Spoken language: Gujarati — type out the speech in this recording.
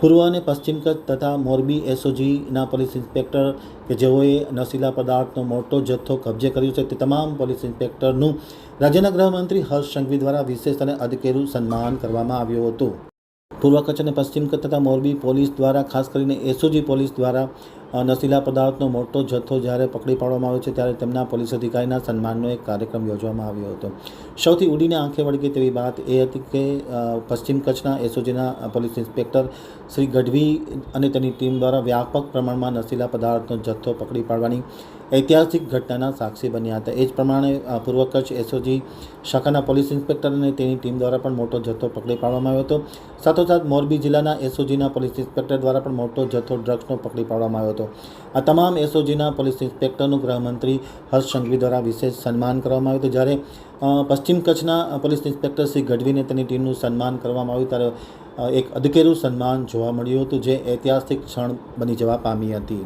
પૂર્વ અને પશ્ચિમ કચ્છ તથા મોરબી એસઓજીના પોલીસ ઇન્સ્પેક્ટર કે જેઓએ નશીલા પદાર્થનો મોટો જથ્થો કબજે કર્યો છે તે તમામ પોલીસ ઇન્સ્પેક્ટરનું રાજ્યના ગૃહમંત્રી હર્ષ સંઘવી દ્વારા વિશેષ અને અધકેરું સન્માન કરવામાં આવ્યું હતું. પૂર્વ કચ્છ અને પશ્ચિમ કચ્છ તથા મોરબી પોલીસ દ્વારા, ખાસ કરીને એસઓજી પોલીસ દ્વારા નશીલા પદાર્થનો મોટો જથ્થો જ્યારે પકડી પાડવામાં આવ્યો છે, ત્યારે તેમના પોલીસ અધિકારીના સન્માનનો એક કાર્યક્રમ યોજવામાં આવ્યો હતો. સૌથી ઉડીને આંખે વળગે તેવી વાત એ હતી કે પશ્ચિમ કચ્છના એસઓજીના પોલીસ ઇન્સ્પેક્ટર શ્રી ગઢવી અને તેની ટીમ દ્વારા વ્યાપક પ્રમાણમાં નશીલા પદાર્થનો જથ્થો પકડી પાડવાની ઐતિહાસિક ઘટનાના સાક્ષી બન્યા હતા. એ જ પ્રમાણે પૂર્વ કચ્છ એસઓજી શાખાના પોલીસ ઇન્સ્પેક્ટર અને તેની ટીમ દ્વારા પણ મોટો જથ્થો પકડી પાડવામાં આવ્યો હતો. સાથોસાથ, મોરબી જિલ્લાના એસઓજીના પોલીસ ઇન્સ્પેક્ટર દ્વારા પણ મોટો જથ્થો ડ્રગ્સનો પકડી પાડવામાં આવ્યો હતો. આ તમામ એસઓજીના પોલીસ ઇન્સ્પેક્ટરનું ગૃહમંત્રી હર્ષ સંઘવી દ્વારા વિશેષ સન્માન કરવામાં આવ્યું હતું. જ્યારે પશ્ચિમ કચ્છના પોલીસ ઇન્સ્પેક્ટર શ્રી ગઢવીને તેની ટીમનું સન્માન કરવામાં આવ્યું ત્યારે એક અધકેરું સન્માન જોવા મળ્યું હતું, જે ઐતિહાસિક ક્ષણ બની જવા પામી હતી.